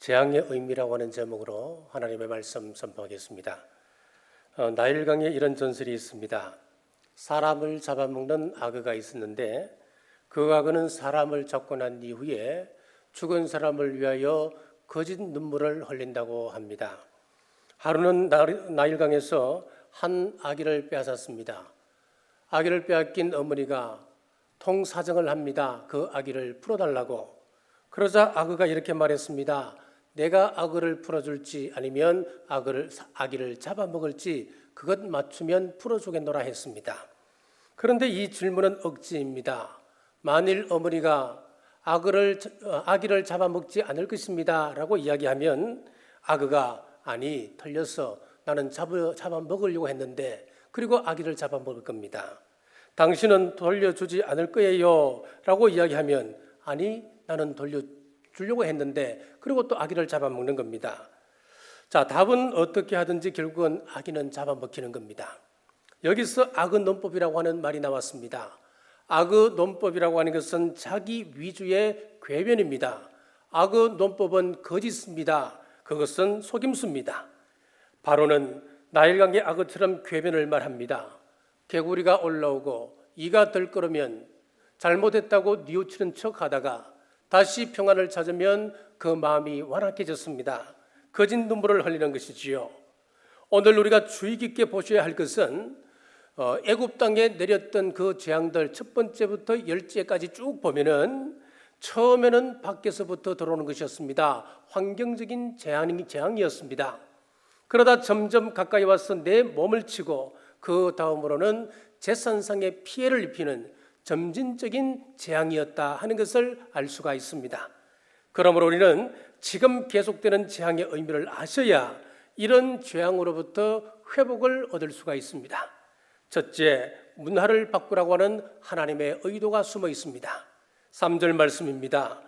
재앙의 의미라고 하는 제목으로 하나님의 말씀 선포하겠습니다. 어, 나일강에 이런 전설이 있습니다. 사람을 잡아먹는 악어가 있었는데 그 악어는 사람을 잡고 난 이후에 죽은 사람을 위하여 거짓 눈물을 흘린다고 합니다. 하루는 나- 나일강에서 한 아기를 빼앗았습니다. 아기를 빼앗긴 어머니가 통사정을 합니다. 그 아기를 풀어달라고. 그러자 악어가 이렇게 말했습니다. 내가 악어를 풀어줄지 아니면 악어를 아기를 잡아먹을지 그것 맞추면 풀어주겠노라 했습니다. 그런데 이 질문은 억지입니다. 만일 어머니가 악어를 어, 아기를 잡아먹지 않을 것입니다라고 이야기하면 악어가 아니 틀렸어 나는 잡아 잡아 먹으려고 했는데 그리고 아기를 잡아먹을 겁니다. 당신은 돌려주지 않을 거예요 라고 이야기하면 아니 나는 돌려 주려고 했는데 그리고 또 아기를 잡아먹는 겁니다. 자 답은 어떻게 하든지 결국은 아기는 잡아먹히는 겁니다. 여기서 악어 논법이라고 하는 말이 나왔습니다. 악어 논법이라고 하는 것은 자기 위주의 궤변입니다. 악어 논법은 거짓입니다. 그것은 속임수입니다. 바로는 나일강의 악어처럼 궤변을 말합니다. 개구리가 올라오고 이가 들끓으면 잘못했다고 뉘우치는 척하다가 다시 평안을 찾으면 그 마음이 완악해졌습니다. 거짓 눈물을 흘리는 것이지요. 오늘 우리가 주의 깊게 보셔야 할 것은 어, 애굽 땅에 내렸던 그 재앙들 첫 번째부터 열째까지 쭉 보면은 처음에는 밖에서부터 들어오는 것이었습니다. 환경적인 재앙이 재앙이었습니다. 그러다 점점 가까이 와서 내 몸을 치고 그 다음으로는 재산상의 피해를 입히는 점진적인 재앙이었다 하는 것을 알 수가 있습니다. 그러므로 우리는 지금 계속되는 재앙의 의미를 아셔야 이런 재앙으로부터 회복을 얻을 수가 있습니다. 첫째, 문화를 바꾸라고 하는 하나님의 의도가 숨어 있습니다. 3절 말씀입니다.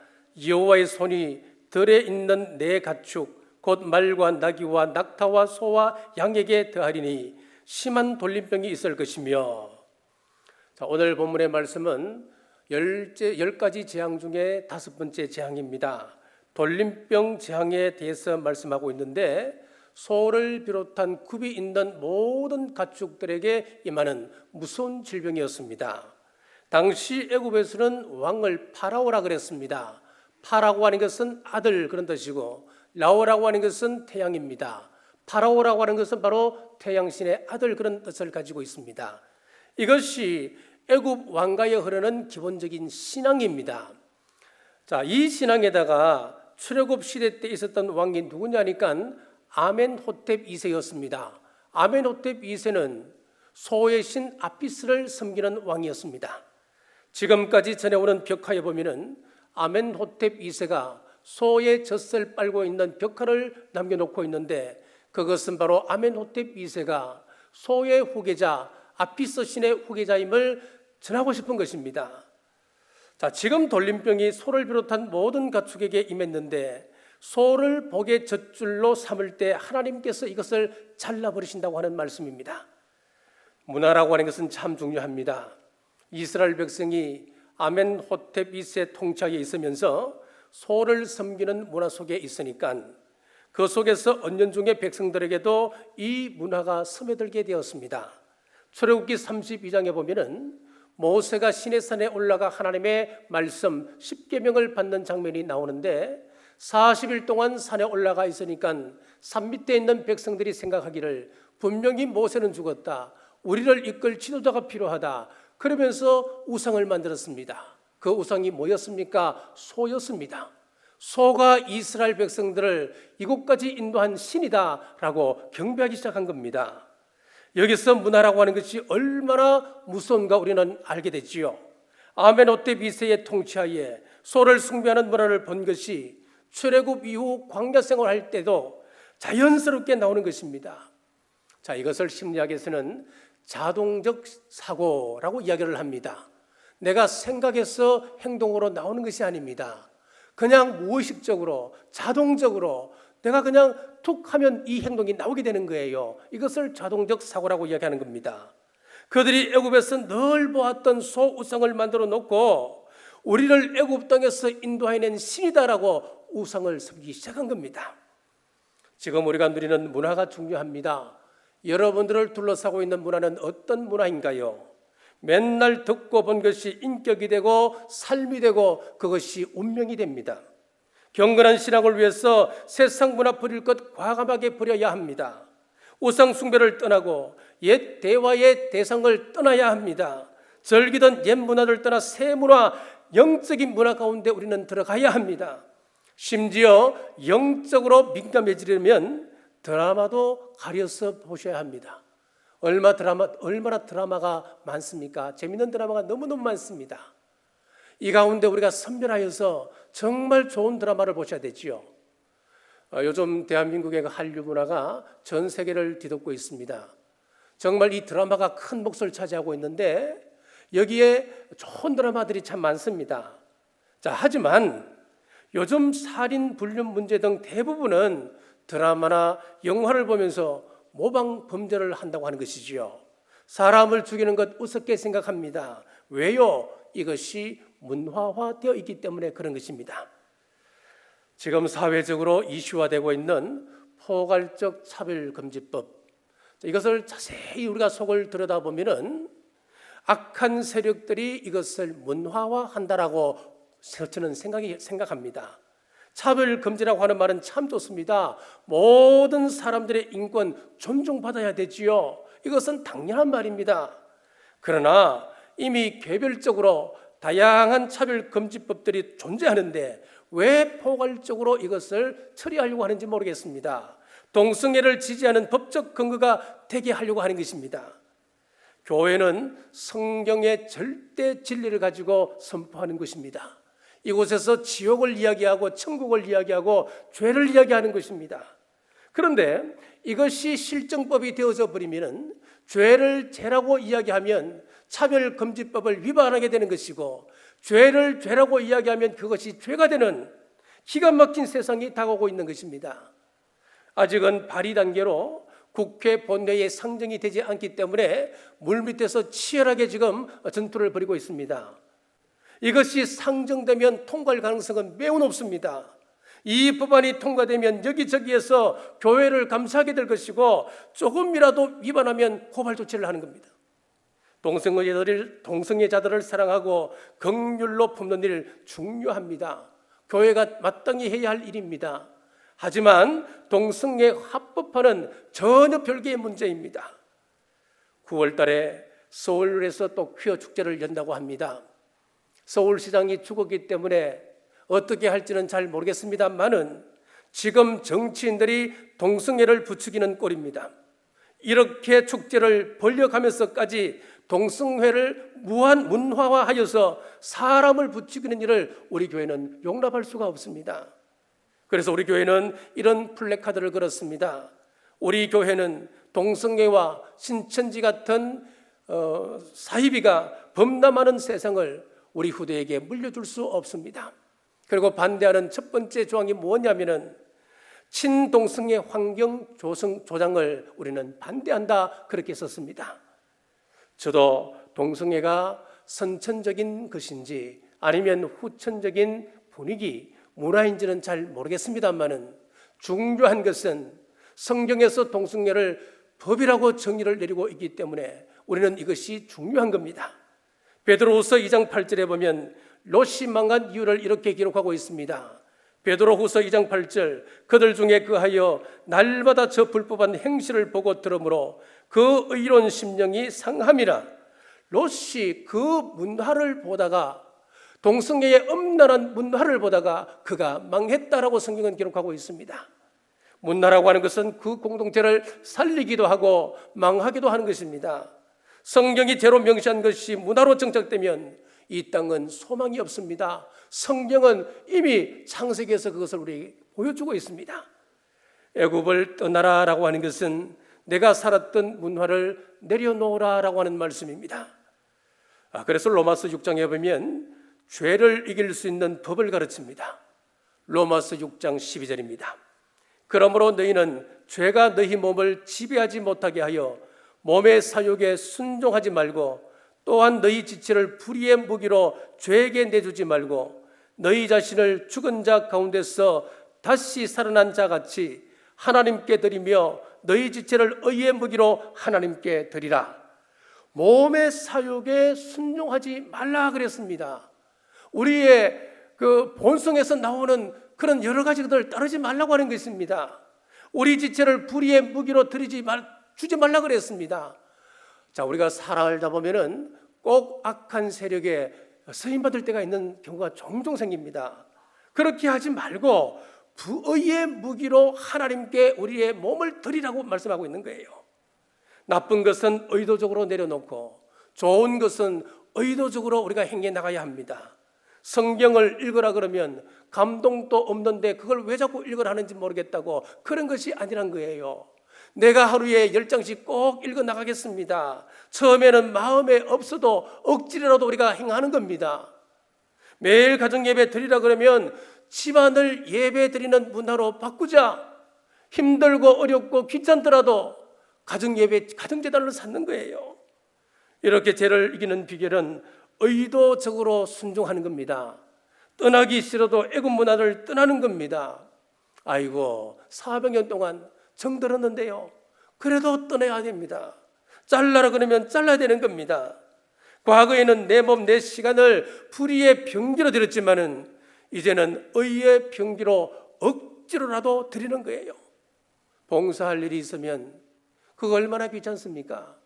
여호와의 손이 들에 있는 내 가축 곧 말과 나귀와 낙타와 소와 양에게 더하리니 심한 돌림병이 있을 것이며 자, 오늘 본문의 말씀은 열째, 열 가지 재앙 중에 다섯 번째 재앙입니다. 돌림병 재앙에 대해서 말씀하고 있는데 소를 비롯한 굽이 있는 모든 가축들에게 임하는 무서운 질병이었습니다. 당시 애굽에서는 왕을 파라오라 그랬습니다. 파라고 하는 것은 아들 그런 뜻이고 라오라고 하는 것은 태양입니다. 파라오라고 하는 것은 바로 태양신의 아들 그런 뜻을 가지고 있습니다. 이것이 애굽 왕가에 흐르는 기본적인 신앙입니다. 자, 이 신앙에다가 출애굽 시대 때 있었던 왕이 누구냐니까 아멘호텝 2세였습니다. 아멘호텝 2세는 소의 신 아피스를 섬기는 왕이었습니다. 지금까지 전해오는 벽화에 보면은 아멘호텝 2세가 소의 젖을 빨고 있는 벽화를 남겨놓고 있는데 그것은 바로 아멘호텝 2세가 소의 후계자 아피스 신의 후계자임을 전하고 싶은 것입니다. 자, 지금 돌림병이 소를 비롯한 모든 가축에게 임했는데 소를 복의 젖줄로 삼을 때 하나님께서 이것을 잘라버리신다고 하는 말씀입니다. 문화라고 하는 것은 참 중요합니다. 이스라엘 백성이 아멘호텝 2세 통치하에 있으면서 소를 섬기는 문화 속에 있으니까 그 속에서 언년중의 백성들에게도 이 문화가 스며들게 되었습니다. 출애굽기 32장에 보면은 모세가 시내산에 올라가 하나님의 말씀 10계명을 받는 장면이 나오는데 40일 동안 산에 올라가 있으니까 산 밑에 있는 백성들이 생각하기를 분명히 모세는 죽었다. 우리를 이끌 지도자가 필요하다. 그러면서 우상을 만들었습니다. 그 우상이 뭐였습니까? 소였습니다. 소가 이스라엘 백성들을 이곳까지 인도한 신이다라고 경배하기 시작한 겁니다. 여기서 문화라고 하는 것이 얼마나 무서운가 우리는 알게 되지요. 아멘호테 비세의 통치하에 소를 숭배하는 문화를 본 것이 출애굽 이후 광야 생활할 때도 자연스럽게 나오는 것입니다. 자, 이것을 심리학에서는 자동적 사고라고 이야기를 합니다. 내가 생각해서 행동으로 나오는 것이 아닙니다. 그냥 무의식적으로 자동적으로 내가 그냥 툭 하면 이 행동이 나오게 되는 거예요. 이것을 자동적 사고라고 이야기하는 겁니다. 그들이 애굽에서 늘 보았던 소 우상을 만들어 놓고 우리를 애굽 땅에서 인도해낸 신이다라고 우상을 섬기기 시작한 겁니다. 지금 우리가 누리는 문화가 중요합니다. 여러분들을 둘러싸고 있는 문화는 어떤 문화인가요? 맨날 듣고 본 것이 인격이 되고 삶이 되고 그것이 운명이 됩니다. 경건한 신앙을 위해서 세상 문화 버릴 것 과감하게 버려야 합니다. 우상 숭배를 떠나고 옛 대화의 대상을 떠나야 합니다. 절기던 옛 문화를 떠나 새 문화, 영적인 문화 가운데 우리는 들어가야 합니다. 심지어 영적으로 민감해지려면 드라마도 가려서 보셔야 합니다. 얼마 드라마 얼마나 드라마가 많습니까? 재밌는 드라마가 너무너무 많습니다. 이 가운데 우리가 선별하여서 정말 좋은 드라마를 보셔야 되지요. 어, 요즘 대한민국의 그 한류 문화가 전 세계를 뒤덮고 있습니다. 정말 이 드라마가 큰 몫을 차지하고 있는데 여기에 좋은 드라마들이 참 많습니다. 자, 하지만 요즘 살인 불륜 문제 등 대부분은 드라마나 영화를 보면서 모방 범죄를 한다고 하는 것이지요. 사람을 죽이는 것 우습게 생각합니다. 왜요? 이것이 문화화되어 있기 때문에 그런 것입니다. 지금 사회적으로 이슈화되고 있는 포괄적 차별금지법 이것을 자세히 우리가 속을 들여다보면은 악한 세력들이 이것을 문화화한다라고 저는 생각이 생각합니다. 차별 금지라고 하는 말은 참 좋습니다. 모든 사람들의 인권 존중받아야 되지요. 이것은 당연한 말입니다. 그러나 이미 개별적으로 다양한 차별 금지법들이 존재하는데 왜 포괄적으로 이것을 처리하려고 하는지 모르겠습니다. 동성애를 지지하는 법적 근거가 되게 하려고 하는 것입니다. 교회는 성경의 절대 진리를 가지고 선포하는 것입니다. 이곳에서 지옥을 이야기하고 천국을 이야기하고 죄를 이야기하는 것입니다. 그런데 이것이 실정법이 되어져 버리면 죄를 죄라고 이야기하면 차별금지법을 위반하게 되는 것이고 죄를 죄라고 이야기하면 그것이 죄가 되는 기가 막힌 세상이 다가오고 있는 것입니다. 아직은 발의 단계로 국회 본회의에 상정이 되지 않기 때문에 물밑에서 치열하게 지금 전투를 벌이고 있습니다. 이것이 상정되면 통과할 가능성은 매우 높습니다. 이 법안이 통과되면 여기저기에서 교회를 감사하게 될 것이고 조금이라도 위반하면 고발 조치를 하는 겁니다. 동성애자들을 동성애자들을 사랑하고 긍휼로 품는 일 중요합니다. 교회가 마땅히 해야 할 일입니다. 하지만 동성애 합법화는 전혀 별개의 문제입니다. 9월 달에 서울에서 또 퀴어 축제를 연다고 합니다. 서울시장이 죽었기 때문에 어떻게 할지는 잘 모르겠습니다만은 지금 정치인들이 동성애를 부추기는 꼴입니다. 이렇게 축제를 벌려가면서까지 동성회를 무한 문화화하여서 사람을 부추기는 일을 우리 교회는 용납할 수가 없습니다. 그래서 우리 교회는 이런 플래카드를 걸었습니다. 우리 교회는 동성애와 신천지 같은 어, 사이비가 범람하는 세상을 우리 후대에게 물려줄 수 없습니다. 그리고 반대하는 첫 번째 조항이 뭐냐면은 친동성애 환경 조성 조장을 우리는 반대한다 그렇게 썼습니다. 저도 동성애가 선천적인 것인지 아니면 후천적인 분위기 문화인지는 잘 모르겠습니다만은 중요한 것은 성경에서 동성애를 법이라고 정의를 내리고 있기 때문에 우리는 이것이 중요한 겁니다. 베드로후서 2장 8절에 보면 롯이 망한 이유를 이렇게 기록하고 있습니다. 베드로후서 2장 8절 그들 중에 그하여 날마다 저 불법한 행실을 보고 들으므로 그 의로운 심령이 상함이라 롯이 그 문화를 보다가 동성애의 엄란한 문화를 보다가 그가 망했다라고 성경은 기록하고 있습니다. 문화라고 하는 것은 그 공동체를 살리기도 하고 망하기도 하는 것입니다. 성경이 제로 명시한 것이 문화로 정착되면 이 땅은 소망이 없습니다. 성경은 이미 창세기에서 그것을 우리 보여주고 있습니다. 애굽을 떠나라라고 하는 것은 내가 살았던 문화를 내려놓으라라고 하는 말씀입니다. 아, 그래서 로마서 6장에 보면 죄를 이길 수 있는 법을 가르칩니다. 로마서 6장 12절입니다. 그러므로 너희는 죄가 너희 몸을 지배하지 못하게 하여 몸의 사욕에 순종하지 말고 또한 너희 지체를 불의의 무기로 죄에게 내주지 말고 너희 자신을 죽은 자 가운데서 다시 살아난 자 같이 하나님께 드리며 너희 지체를 의의 무기로 하나님께 드리라. 몸의 사욕에 순종하지 말라 그랬습니다. 우리의 그 본성에서 나오는 그런 여러 가지들 따르지 말라고 하는 것입니다. 우리 지체를 불의의 무기로 드리지 말 주지 말라 그랬습니다. 자, 우리가 살아가다 보면은 꼭 악한 세력에 서임 받을 때가 있는 경우가 종종 생깁니다. 그렇게 하지 말고 부의의 무기로 하나님께 우리의 몸을 드리라고 말씀하고 있는 거예요. 나쁜 것은 의도적으로 내려놓고 좋은 것은 의도적으로 우리가 행해 나가야 합니다. 성경을 읽으라 그러면 감동도 없는데 그걸 왜 자꾸 읽으라 하는지 모르겠다고 그런 것이 아니란 거예요. 내가 하루에 열 장씩 꼭 읽어 나가겠습니다. 처음에는 마음에 없어도 억지로라도 우리가 행하는 겁니다. 매일 가정 예배 드리라 그러면 집안을 예배 드리는 문화로 바꾸자. 힘들고 어렵고 귀찮더라도 가정 예배, 가정 재단을 쌓는 거예요. 이렇게 죄를 이기는 비결은 의도적으로 순종하는 겁니다. 떠나기 싫어도 애국 문화를 떠나는 겁니다. 아이고, 400년 동안 정들었는데요. 그래도 떠나야 됩니다. 잘라라 그러면 잘라야 되는 겁니다. 과거에는 내 몸, 내 시간을 불의의 병기로 드렸지만은 이제는 의의 병기로 억지로라도 드리는 거예요. 봉사할 일이 있으면 그거 얼마나 귀찮습니까?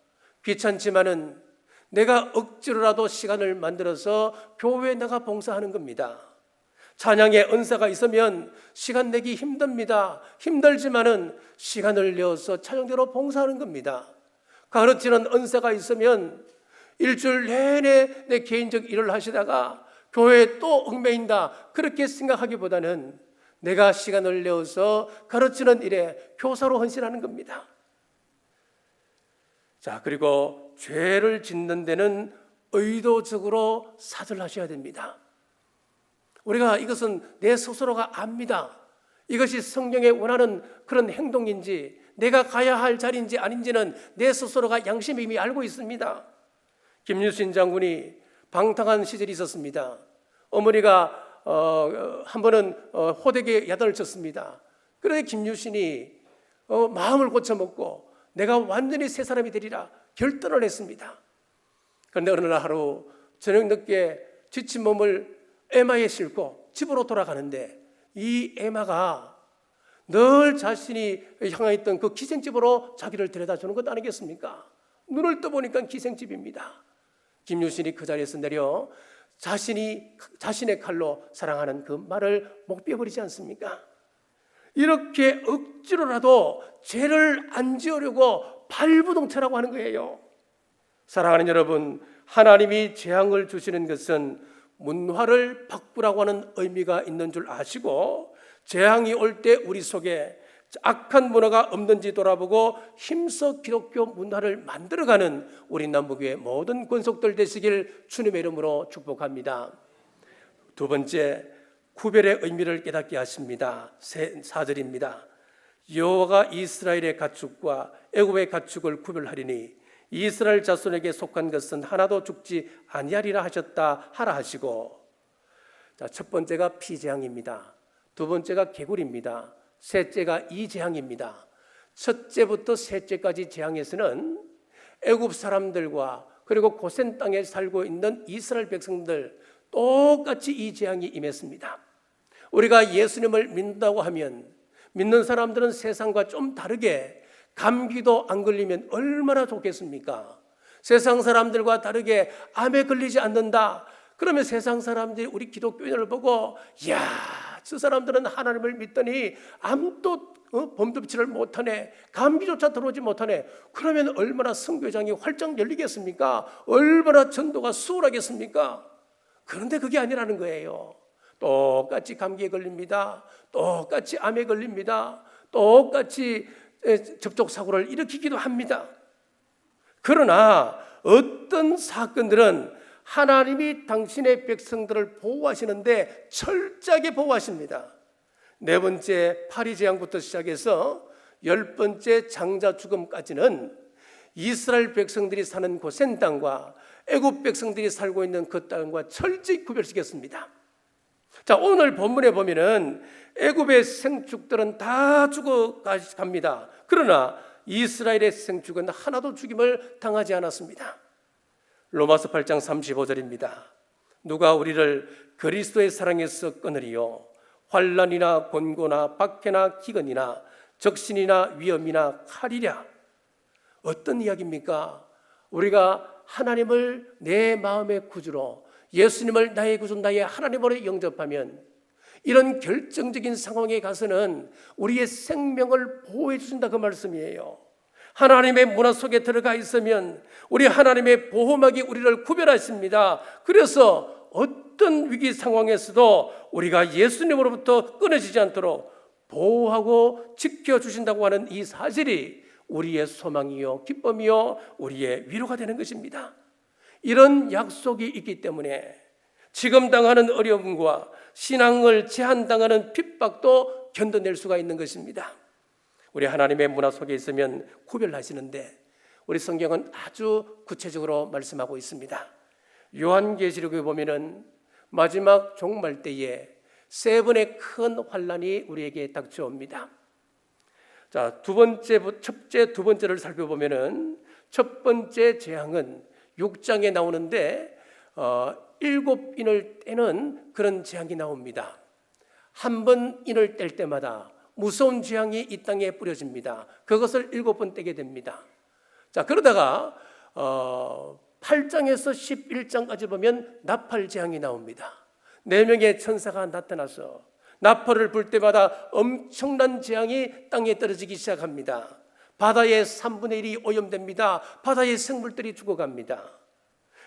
귀찮지만은 내가 억지로라도 시간을 만들어서 교회에 나가 봉사하는 겁니다. 찬양의 은사가 있으면 시간 내기 힘듭니다. 힘들지만은 시간을 내어서 찬양대로 봉사하는 겁니다. 가르치는 은사가 있으면 일주일 내내 내 개인적 일을 하시다가 교회에 또 얽매인다. 그렇게 생각하기보다는 내가 시간을 내어서 가르치는 일에 교사로 헌신하는 겁니다. 자, 그리고 죄를 짓는 데는 의도적으로 사절하셔야 됩니다. 우리가 이것은 내 스스로가 압니다. 이것이 성경에 원하는 그런 행동인지 내가 가야 할 자리인지 아닌지는 내 스스로가 양심이 이미 알고 있습니다. 김유신 장군이 방탕한 시절이 있었습니다. 어머니가 어, 한 번은 어, 호되게 야단을 쳤습니다. 그래 김유신이 어, 마음을 고쳐먹고 내가 완전히 새 사람이 되리라 결단을 했습니다. 그런데 어느 날 하루 저녁 늦게 지친 몸을 에마에 싣고 집으로 돌아가는데 이 에마가 늘 자신이 향하였던 그 기생집으로 자기를 데려다 주는 것 아니겠습니까? 눈을 떠보니까 기생집입니다. 김유신이 그 자리에서 내려 자신이 자신의 칼로 사랑하는 그 말을 목베버리지 않습니까? 이렇게 억지로라도 죄를 안 지으려고 발부동체라고 하는 거예요. 사랑하는 여러분, 하나님이 재앙을 주시는 것은 문화를 바꾸라고 하는 의미가 있는 줄 아시고 재앙이 올 때 우리 속에 악한 문화가 없는지 돌아보고 힘써 기독교 문화를 만들어가는 우리 남북교회 모든 권속들 되시길 주님의 이름으로 축복합니다. 두 번째 구별의 의미를 깨닫게 하십니다. 사절입니다. 여호와가 이스라엘의 가축과 애굽의 가축을 구별하리니 이스라엘 자손에게 속한 것은 하나도 죽지 아니하리라 하셨다 하라 하시고 자, 첫 번째가 피재앙입니다. 두 번째가 개굴입니다. 셋째가 이재앙입니다. 첫째부터 셋째까지 재앙에서는 애굽 사람들과 그리고 고센 땅에 살고 있는 이스라엘 백성들 똑같이 이 재앙이 임했습니다. 우리가 예수님을 믿는다고 하면 믿는 사람들은 세상과 좀 다르게 감기도 안 걸리면 얼마나 좋겠습니까? 세상 사람들과 다르게 암에 걸리지 않는다. 그러면 세상 사람들이 우리 기독교인을 보고 야, 저 사람들은 하나님을 믿더니 암도 어? 범접치를 못하네. 감기조차 들어오지 못하네. 그러면 얼마나 성교장이 활짝 열리겠습니까? 얼마나 전도가 수월하겠습니까? 그런데 그게 아니라는 거예요. 똑같이 감기에 걸립니다. 똑같이 암에 걸립니다. 똑같이 접촉 사고를 일으키기도 합니다. 그러나 어떤 사건들은 하나님이 당신의 백성들을 보호하시는데 철저하게 보호하십니다. 네 번째 파리 재앙부터 시작해서 열 번째 장자 죽음까지는 이스라엘 백성들이 사는 고센 땅과 애굽 백성들이 살고 있는 그 땅과 철저히 구별시켰습니다. 자, 오늘 본문에 보면은 애굽의 생축들은 다 죽어 갑니다. 그러나 이스라엘의 생축은 하나도 죽임을 당하지 않았습니다. 로마서 8장 35절입니다. 누가 우리를 그리스도의 사랑에서 끊으리요 환란이나 곤고나 박해나 기근이나 적신이나 위험이나 칼이랴 어떤 이야기입니까? 우리가 하나님을 내 마음의 구주로 예수님을 나의 구주 나의 하나님으로 영접하면 이런 결정적인 상황에 가서는 우리의 생명을 보호해 주신다 그 말씀이에요. 하나님의 문화 속에 들어가 있으면 우리 하나님의 보호막이 우리를 구별하십니다. 그래서 어떤 위기 상황에서도 우리가 예수님으로부터 끊어지지 않도록 보호하고 지켜 주신다고 하는 이 사실이 우리의 소망이요 기쁨이요 우리의 위로가 되는 것입니다. 이런 약속이 있기 때문에 지금 당하는 어려움과 신앙을 제한당하는 핍박도 견뎌낼 수가 있는 것입니다. 우리 하나님의 문화 속에 있으면 구별하시는데 우리 성경은 아주 구체적으로 말씀하고 있습니다. 요한계시록에 보면은 마지막 종말 때에 세 번의 큰 환란이 우리에게 닥쳐옵니다. 자, 두 번째 첫째 두 번째를 살펴보면은 첫 번째 재앙은 6장에 나오는데 어, 일곱 인을 떼는 그런 재앙이 나옵니다. 한 번 인을 뗄 때마다 무서운 재앙이 이 땅에 뿌려집니다. 그것을 일곱 번 떼게 됩니다. 자 그러다가 어, 8장에서 11장까지 보면 나팔 재앙이 나옵니다. 네 명의 천사가 나타나서 나팔을 불 때마다 엄청난 재앙이 땅에 떨어지기 시작합니다. 바다의 3분의 1이 오염됩니다. 바다의 생물들이 죽어갑니다.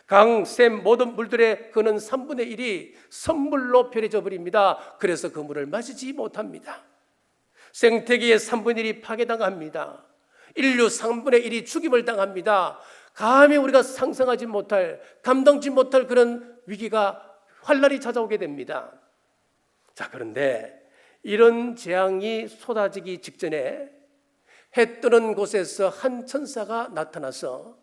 강, 샘, 모든 물들의 그는 3분의 1이 선물로 변해져 버립니다. 그래서 그 물을 마시지 못합니다. 생태계의 3분의 1이 파괴당합니다. 인류 3분의 1이 죽임을 당합니다. 감히 우리가 상상하지 못할, 감당지 못할 그런 위기가 환란이 찾아오게 됩니다. 자, 그런데 이런 재앙이 쏟아지기 직전에 해 뜨는 곳에서 한 천사가 나타나서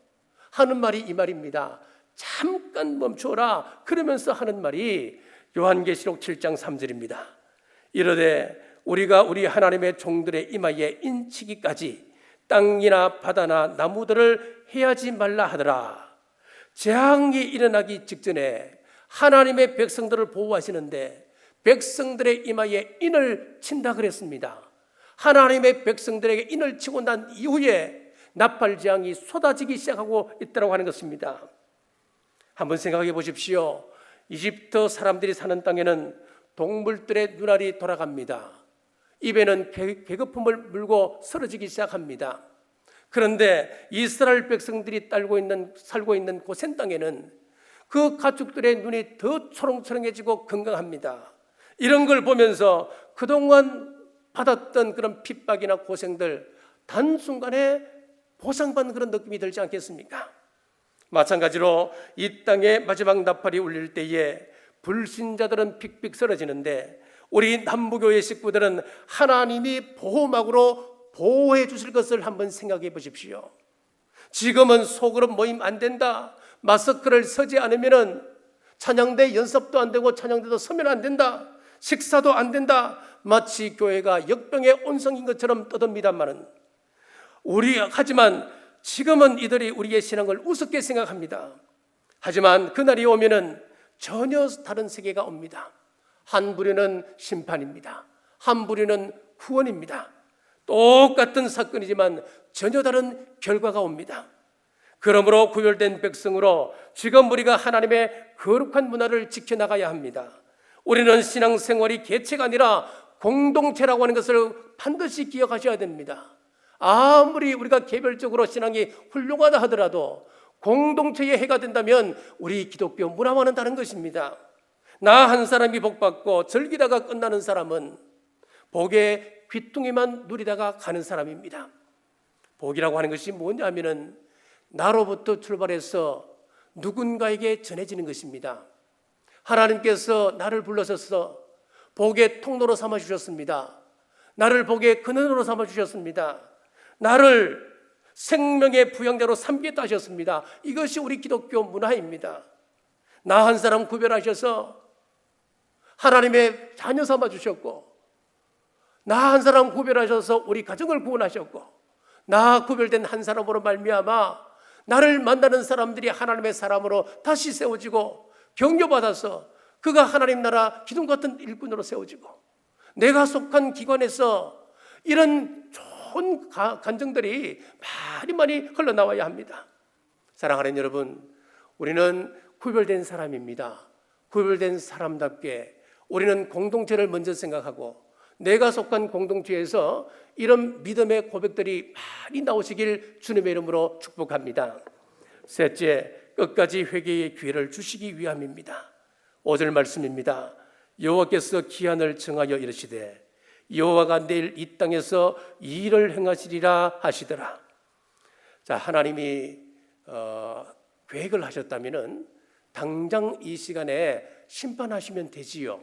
하는 말이 이 말입니다. 잠깐 멈춰라. 그러면서 하는 말이 요한계시록 7장 3절입니다. 이르되 우리가 우리 하나님의 종들의 이마에 인치기까지 땅이나 바다나 나무들을 해하지 말라 하더라. 재앙이 일어나기 직전에 하나님의 백성들을 보호하시는데 백성들의 이마에 인을 친다 그랬습니다. 하나님의 백성들에게 인을 치고 난 이후에 나팔 재앙이 쏟아지기 시작하고 있다고 하는 것입니다. 한번 생각해 보십시오. 이집트 사람들이 사는 땅에는 동물들의 눈알이 돌아갑니다. 입에는 배고픔을 물고 쓰러지기 시작합니다. 그런데 이스라엘 백성들이 딸고 있는 살고 있는 고센 땅에는 그 가축들의 눈이 더 초롱초롱해지고 건강합니다. 이런 걸 보면서 그동안 받았던 그런 핍박이나 고생들 단순간에 보상받는 그런 느낌이 들지 않겠습니까? 마찬가지로 이 땅에 마지막 나팔이 울릴 때에 불신자들은 픽픽 쓰러지는데 우리 남부교회 식구들은 하나님이 보호막으로 보호해 주실 것을 한번 생각해 보십시오. 지금은 소그룹 모임 안 된다. 마스크를 서지 않으면은 찬양대 연습도 안 되고 찬양대도 서면 안 된다. 식사도 안 된다. 마치 교회가 역병의 온성인 것처럼 떠듭니다만은 우리 하지만 지금은 이들이 우리의 신앙을 우습게 생각합니다. 하지만 그날이 오면은 전혀 다른 세계가 옵니다. 한 부류는 심판입니다. 한 부류는 후원입니다. 똑같은 사건이지만 전혀 다른 결과가 옵니다. 그러므로 구별된 백성으로 지금 우리가 하나님의 거룩한 문화를 지켜나가야 합니다. 우리는 신앙생활이 개체가 아니라 공동체라고 하는 것을 반드시 기억하셔야 됩니다. 아무리 우리가 개별적으로 신앙이 훌륭하다 하더라도 공동체의 해가 된다면 우리 기독교 문화와는 다른 것입니다. 나 한 사람이 복받고 즐기다가 끝나는 사람은 복의 귀퉁이만 누리다가 가는 사람입니다. 복이라고 하는 것이 뭐냐 하면은 나로부터 출발해서 누군가에게 전해지는 것입니다. 하나님께서 나를 불러셔서 복의 통로로 삼아 주셨습니다. 나를 복의 근원으로 삼아 주셨습니다. 나를 생명의 부양자로 삼겠다 하셨습니다. 이것이 우리 기독교 문화입니다. 나 한 사람 구별하셔서 하나님의 자녀 삼아 주셨고 나 한 사람 구별하셔서 우리 가정을 구원하셨고 나 구별된 한 사람으로 말미암아 나를 만나는 사람들이 하나님의 사람으로 다시 세워지고 격려받아서 그가 하나님 나라 기둥 같은 일꾼으로 세워지고 내가 속한 기관에서 이런 좋은 가- 간증들이 많이 많이 흘러나와야 합니다. 사랑하는 여러분, 우리는 구별된 사람입니다. 구별된 사람답게 우리는 공동체를 먼저 생각하고 내가 속한 공동체에서 이런 믿음의 고백들이 많이 나오시길 주님의 이름으로 축복합니다. 셋째, 끝까지 회개의 기회를 주시기 위함입니다. 5절 말씀입니다. 여호와께서 기한을 정하여 이르시되 여호와가 내일 이 땅에서 이 일을 행하시리라 하시더라. 자, 하나님이 어, 계획을 하셨다면은 당장 이 시간에 심판하시면 되지요.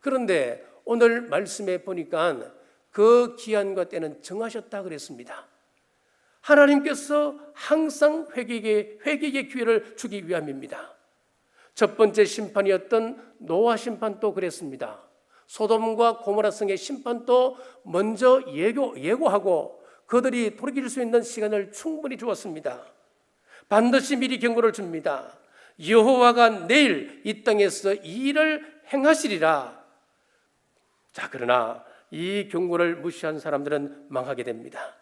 그런데 오늘 말씀에 보니까 그 기한과 때는 정하셨다 그랬습니다. 하나님께서 항상 회개의 회개의 기회를 주기 위함입니다. 첫 번째 심판이었던 노아 심판도 그랬습니다. 소돔과 고모라 성의 심판도 먼저 예고, 예고하고 그들이 돌이킬 수 있는 시간을 충분히 주었습니다. 반드시 미리 경고를 줍니다. 여호와가 내일 이 땅에서 이 일을 행하시리라. 자, 그러나 이 경고를 무시한 사람들은 망하게 됩니다.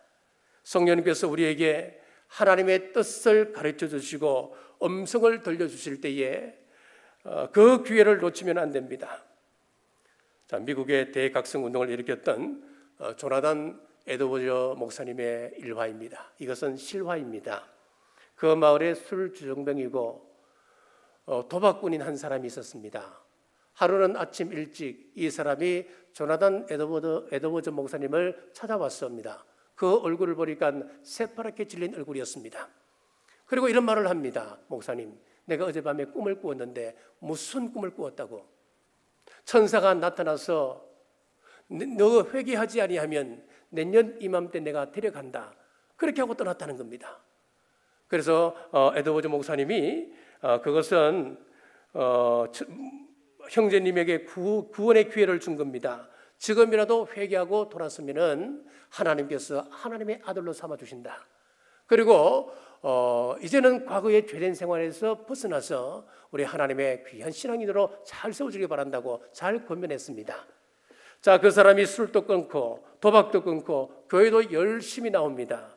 성령님께서 우리에게 하나님의 뜻을 가르쳐 주시고 음성을 들려 주실 때에 어, 그 기회를 놓치면 안 됩니다. 자, 미국의 대각성 운동을 일으켰던 어, 조나단 에드워저 목사님의 일화입니다. 이것은 실화입니다. 그 마을에 술 주정뱅이고 어, 도박꾼인 한 사람이 있었습니다. 하루는 아침 일찍 이 사람이 조나단 에드워드, 에드워즈 목사님을 찾아왔습니다. 그 얼굴을 보니까 새파랗게 질린 얼굴이었습니다. 그리고 이런 말을 합니다. 목사님, 내가 어젯밤에 꿈을 꾸었는데 무슨 꿈을 꾸었다고? 천사가 나타나서 너 회개하지 아니하면 내년 이맘때 내가 데려간다. 그렇게 하고 떠났다는 겁니다. 그래서 어, 에드워즈 목사님이 어, 그것은 어, 저- 형제님에게 구, 구원의 기회를 준 겁니다. 지금이라도 회개하고 돌았으면은 하나님께서 하나님의 아들로 삼아 주신다. 그리고 어, 이제는 과거의 죄된 생활에서 벗어나서 우리 하나님의 귀한 신앙인으로 잘 세워주길 바란다고 잘 권면했습니다. 자, 그 사람이 술도 끊고 도박도 끊고 교회도 열심히 나옵니다.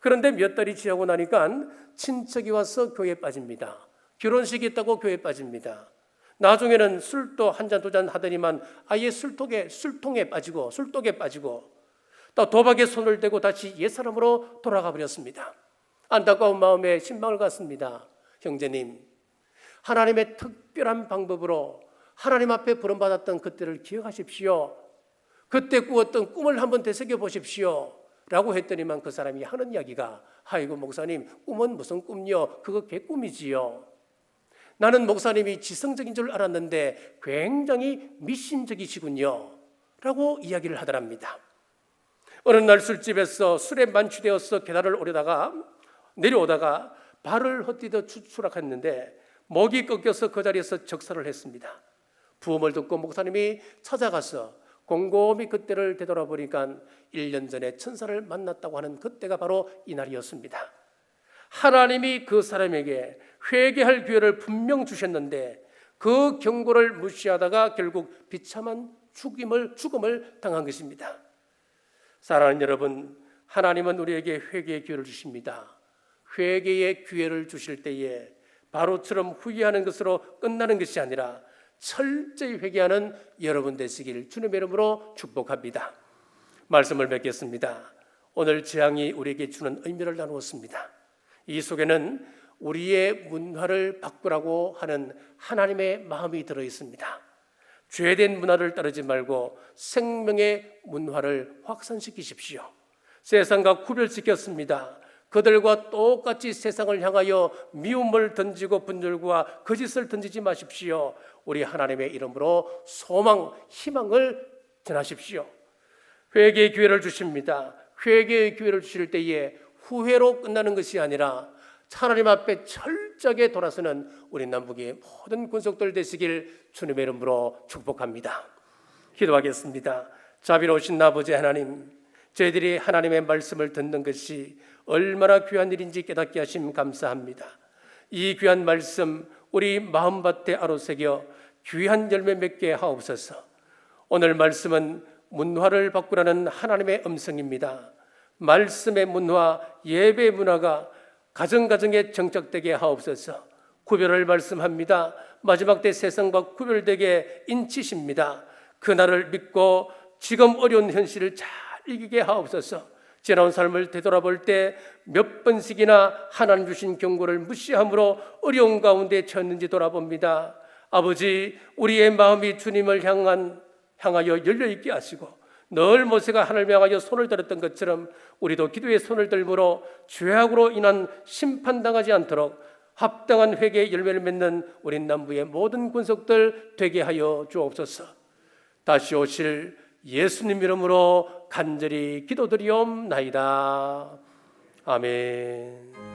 그런데 몇 달이 지나고 나니까 친척이 와서 교회에 빠집니다. 결혼식이 있다고 교회에 빠집니다. 나중에는 술도 한 잔 두 잔 하더니만 아예 술통에 술통에 빠지고 술독에 빠지고 또 도박에 손을 대고 다시 옛 사람으로 돌아가 버렸습니다. 안타까운 마음에 신방을 갖습니다. 형제님, 하나님의 특별한 방법으로 하나님 앞에 부름받았던 그때를 기억하십시오. 그때 꾸었던 꿈을 한번 되새겨 보십시오. 라고 했더니만 그 사람이 하는 이야기가 아이고 목사님 꿈은 무슨 꿈요? 그거 개꿈이지요. 나는 목사님이 지성적인 줄 알았는데 굉장히 미신적이시군요. 라고 이야기를 하더랍니다. 어느 날 술집에서 술에 만취되어서 계단을 오르다가 내려오다가 발을 헛디뎌 추- 추락했는데 목이 꺾여서 그 자리에서 적사를 했습니다. 부음을 듣고 목사님이 찾아가서 곰곰이 그때를 되돌아보니까 1년 전에 천사를 만났다고 하는 그때가 바로 이 날이었습니다. 하나님이 그 사람에게 회개할 기회를 분명 주셨는데 그 경고를 무시하다가 결국 비참한 죽임을 죽음을 당한 것입니다. 사랑하는 여러분, 하나님은 우리에게 회개의 기회를 주십니다. 회개의 기회를 주실 때에 바로처럼 후회하는 것으로 끝나는 것이 아니라 철저히 회개하는 여러분 되시길 주님의 이름으로 축복합니다. 말씀을 맺겠습니다. 오늘 재앙이 우리에게 주는 의미를 나누었습니다. 이 속에는 우리의 문화를 바꾸라고 하는 하나님의 마음이 들어 있습니다. 죄된 문화를 따르지 말고 생명의 문화를 확산시키십시오. 세상과 구별시켰습니다. 그들과 똑같이 세상을 향하여 미움을 던지고 분열과 거짓을 던지지 마십시오. 우리 하나님의 이름으로 소망, 희망을 전하십시오. 회개의 기회를 주십니다. 회개의 기회를 주실 때에 후회로 끝나는 것이 아니라 하나님 앞에 철저하게 돌아서는 우리 남북의 모든 군속들 되시길 주님의 이름으로 축복합니다. 기도하겠습니다. 자비로우신 아버지 하나님, 저희들이 하나님의 말씀을 듣는 것이 얼마나 귀한 일인지 깨닫게 하심 감사합니다. 이 귀한 말씀 우리 마음밭에 아로새겨 귀한 열매 맺게 하옵소서. 오늘 말씀은 문화를 바꾸라는 하나님의 음성입니다. 말씀의 문화, 예배 문화가 가정가정에 정착되게 하옵소서. 구별을 말씀합니다. 마지막 때 세상과 구별되게 인치십니다. 그날을 믿고 지금 어려운 현실을 잘 이기게 하옵소서. 지나온 삶을 되돌아볼 때 몇 번씩이나 하나님 주신 경고를 무시함으로 어려운 가운데 처했는지 돌아봅니다. 아버지, 우리의 마음이 주님을 향한 향하여 열려 있게 하시고 늘 모세가 하나님을 향하여 손을 들었던 것처럼 우리도 기도의 손을 들므로 죄악으로 인한 심판당하지 않도록 합당한 회개의 열매를 맺는 우리 남부의 모든 군속들 되게 하여 주옵소서. 다시 오실 예수님 이름으로 간절히 기도드리옵나이다. 아멘.